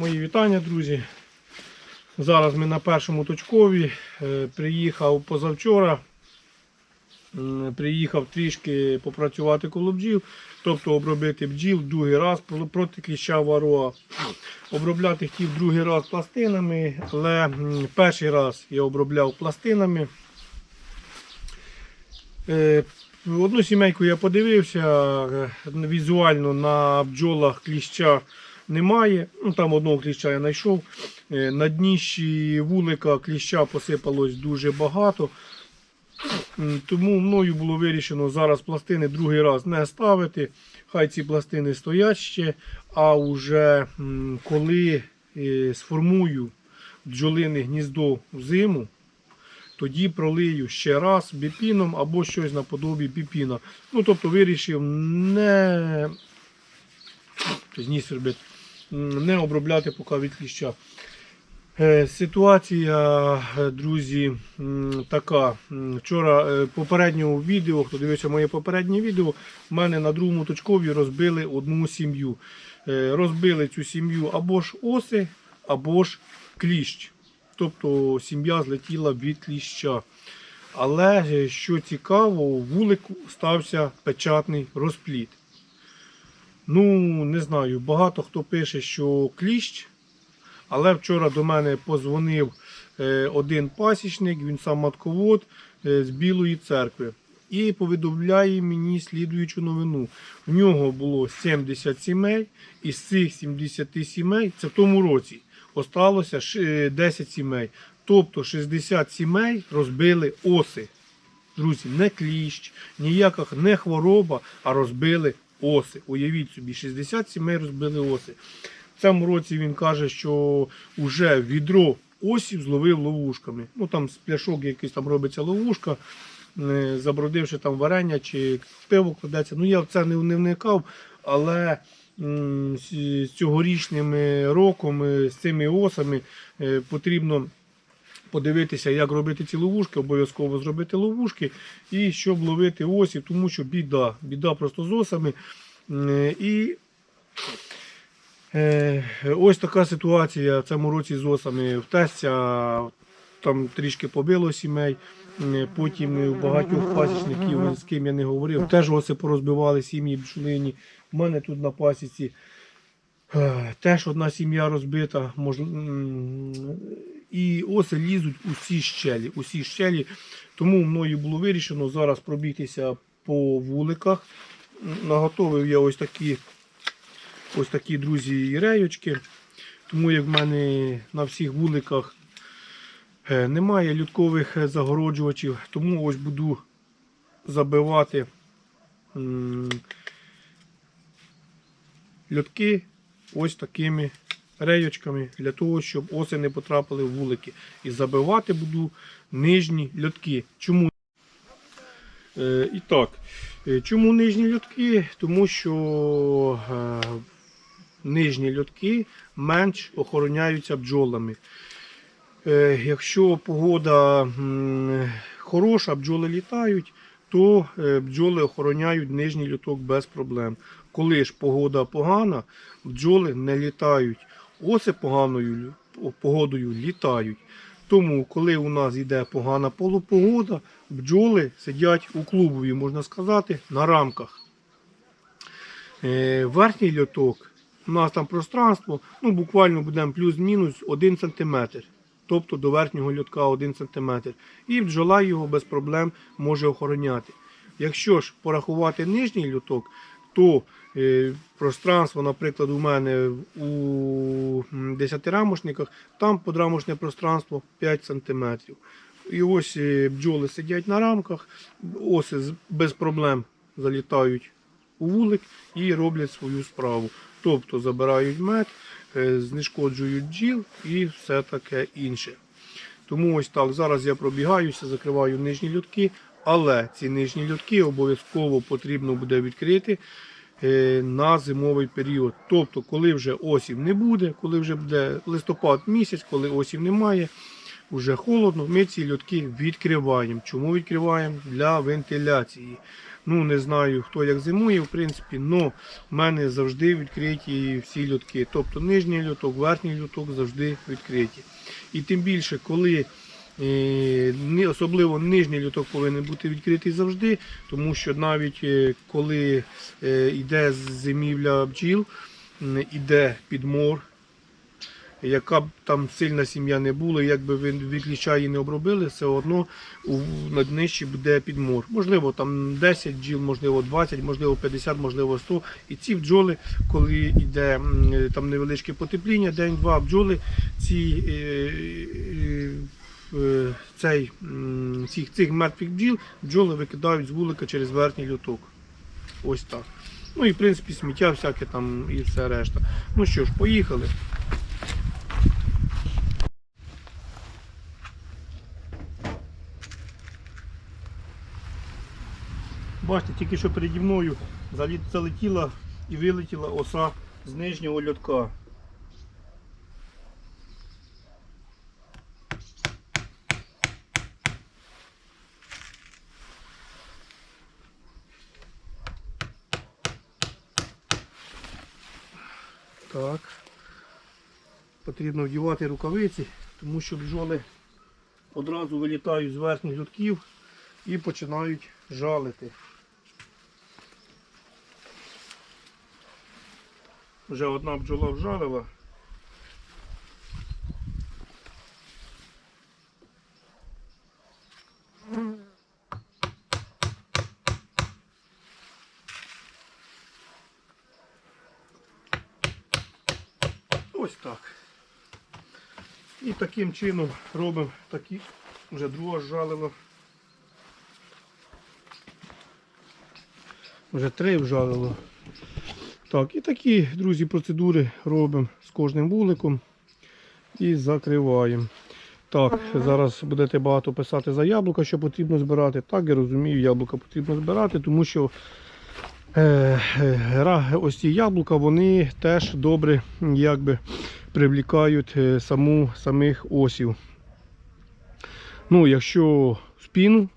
Мої вітання, друзі. Зараз ми на першому точкові. Е, Приїхав позавчора. Приїхав трішки попрацювати коло бджіл, тобто обробити бджіл другий раз проти кліща вароа. Обробляти хотів другий раз пластинами, але перший раз я обробляв пластинами. Е, Одну сімейку я подивився, е, візуально на бджолах кліща немає. Ну, там одного кліща я знайшов. Е, На дніщі вулика кліща посипалось дуже багато. Тому мною було вирішено зараз пластини другий раз не ставити. Хай ці пластини стоять ще. А вже коли е, сформую бджолине гніздо взиму, тоді пролию ще раз біпіном або щось наподобі біпіна. Ну, тобто вирішив не, тобто, м, не обробляти поки від кліща. Е, Ситуація, е, друзі, така. Вчора е, попереднього відео, хто дивився моє попереднє відео, в мене на другому точкові розбили одну сім'ю. Розбили цю сім'ю або ж оси, або ж кліщ. Тобто сім'я злетіла від кліща. Але що цікаво, у вулику стався печатний розпліт. Ну, не знаю, багато хто пише, що кліщ. Але вчора до мене позвонив е, один пасічник, він сам матковод е, з Білої церкви. І повідомляє мені слідуючу новину. В нього було 70 сімей, і з цих 70 сімей, це в тому році, осталося е, 10 сімей. Тобто 60 сімей розбили оси. Друзі, не кліщ, ніяка не хвороба, а розбили оси. Уявіть собі, 60 сімей розбили оси. В цьому році він каже, що вже відро осів зловив ловушками. Ну там з пляшок якийсь там робиться ловушка, е, забродивши там варення чи пиво кладеться. Ну я в це не, не вникав, але з цьогорічними роком, е, з цими осами е, потрібно подивитися, як робити ці ловушки, обов'язково зробити ловушки, і щоб ловити осів, тому що біда. Біда просто з осами. І Е, Ось така ситуація в цьому році з осами. В там трішки побило сімей. Потім у багатьох пасічників, з ким я не говорив, теж оси порозбивали сім'ї бджолині. У мене тут на пасіці теж одна сім'я розбита. мож- І оси лізуть у всі щелі. Усі щелі. Тому мною було вирішено зараз пробігтися по вуликах. Наготовив я ось такі Ось такі, друзі, реючки. Тому як в мене на всіх вуликах е, немає людкових е, загороджувачів, тому ось буду забивати льотки ось такими реючками для того, щоб оси не потрапили в вулики. І забивати буду нижні льотки. Чому? Е, і так, е, чому нижні льотки? Тому що е, нижні льотки менш охороняються бджолами. Е, Якщо погода м, хороша, бджоли літають, то е, бджоли охороняють нижній льоток без проблем. Коли ж погода погана, бджоли не літають. Оси поганою погодою літають. Тому, коли у нас йде погана полупогода, бджоли сидять у клубові, можна сказати, на рамках. Е, Верхній льоток, у нас там пространство, ну буквально будемо плюс-мінус 1 см. Тобто до верхнього льотка 1 см. І бджола його без проблем може охороняти. Якщо ж порахувати нижній льоток, то пространство, наприклад, у мене у 10 рамошниках, там подрамошне пространство 5 см. І ось е, бджоли сидять на рамках, оси без проблем залітають у вулик і роблять свою справу. Тобто забирають мед, е, знешкоджують бджіл і все таке інше. Тому ось так. Зараз я пробігаюся, закриваю нижні льотки, але ці нижні льотки обов'язково потрібно буде відкрити е, на зимовий період. Тобто, коли вже осів не буде, коли вже буде листопад місяць, коли осів немає, вже холодно, ми ці льотки відкриваємо. Чому відкриваємо? Для вентиляції. Ну, не знаю, хто як зимує, в принципі, але в мене завжди відкриті всі льотки. Тобто нижній льоток, верхній льоток завжди відкриті. І тим більше, коли е, особливо нижній льоток повинен бути відкритий завжди, тому що навіть е, коли е, йде зимівля бджіл, м, іде підмор, яка б там сильна сім'я не була, як би ви від кліща її не обробили, все одно на днищі буде підмор. Можливо, там 10 бджіл, можливо 20, можливо 50, можливо 100. І ці бджоли, коли йде там невеличке потепління, день-два бджоли, ці, е, е, е, цей, цих, цих мертвих бджіл бджоли викидають з вулика через верхній люток. Ось так. Ну і в принципі сміття всяке там і все решта. Ну що ж, поїхали. Бачите, тільки що переді мною залетіла і вилетіла оса з нижнього льотка. Так. Потрібно вдівати рукавиці, тому що бджоли одразу вилітають з верхніх льотків і починають жалити. Вже одна бджола вжалила. Ось так. І таким чином робимо такі, вже друга зжалила. Вже три вжалило. Так, і такі, друзі, процедури робимо з кожним вуликом і закриваємо. Так, зараз будете багато писати за яблука, що потрібно збирати. Так, я розумію, яблука потрібно збирати, тому що ось ці яблука вони теж добре якби, привлікають е, саму, самих осів. Ну, якщо спіну,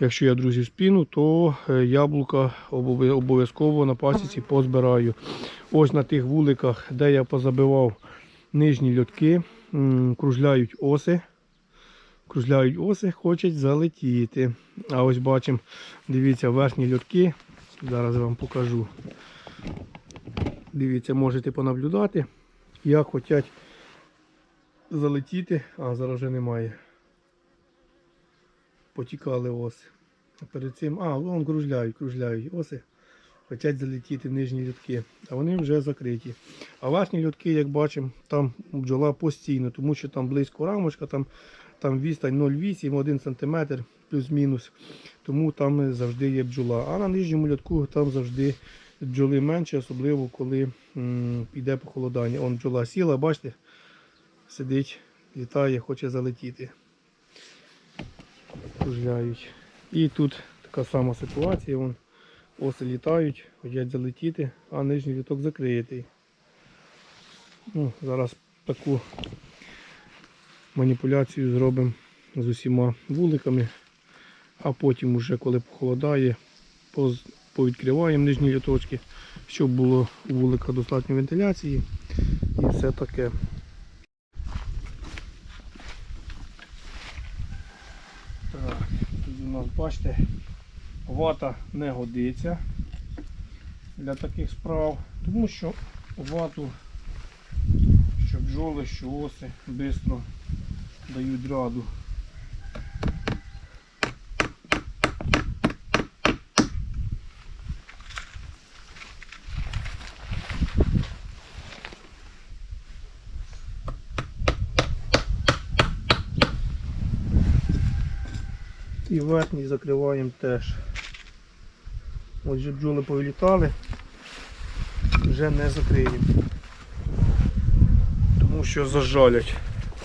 Якщо я, друзі, спіну, то е, яблука обов'язково на пасіці позбираю. Ось на тих вуликах, де я позабивав нижні льотки, кружляють оси. Кружляють оси, хочуть залетіти. А ось бачимо, дивіться, верхні льотки. Зараз вам покажу. Дивіться, можете понаблюдати, як хочуть залетіти, а зараз вже немає потікали оси. А перед цим, а, вон кружляють, кружляють оси. Хочуть залетіти нижні льотки, а вони вже закриті. А верхні льотки, як бачимо, там бджола постійно, тому що там близько рамочка, там, там відстань 0,8, 1 см плюс-мінус. Тому там завжди є бджола. А на нижньому льотку там завжди бджоли менше, особливо коли м, йде похолодання. Он бджола сіла, бачите, сидить, літає, хоче залетіти кружляють. І тут така сама ситуація. Вон, оси літають, хочуть залетіти, а нижній літок закритий. Ну, зараз таку маніпуляцію зробимо з усіма вуликами, а потім, уже, коли похолодає, повідкриваємо нижні літочки, щоб було у вулика достатньо вентиляції і все таке. Так, тут у нас, бачите, вата не годиться для таких справ, тому що вату, що бджоли, що оси швидко дають раду. І верхній закриваємо теж. Отже, бджоли повилітали, вже не закриємо. Тому що зажалять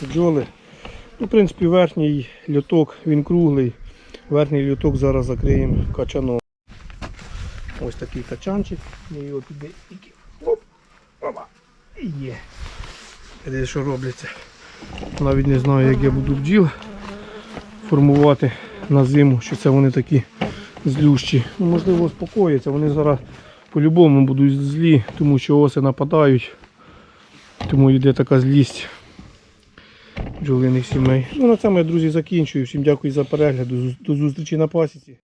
бджоли. Ну, в принципі, верхній люток він круглий. Верхній люток зараз закриємо качаном. Ось такий качанчик. Ми його туди. Оп, опа. І є. Де що робляться. Навіть не знаю, як я буду бджіл формувати на зиму, що це вони такі злющі. Ну, можливо, успокояться. Вони зараз по-любому будуть злі, тому що оси нападають. Тому йде така злість бджолиних сімей. Ну, на цьому я, друзі, закінчую. Всім дякую за перегляд. До зустрічі на пасіці.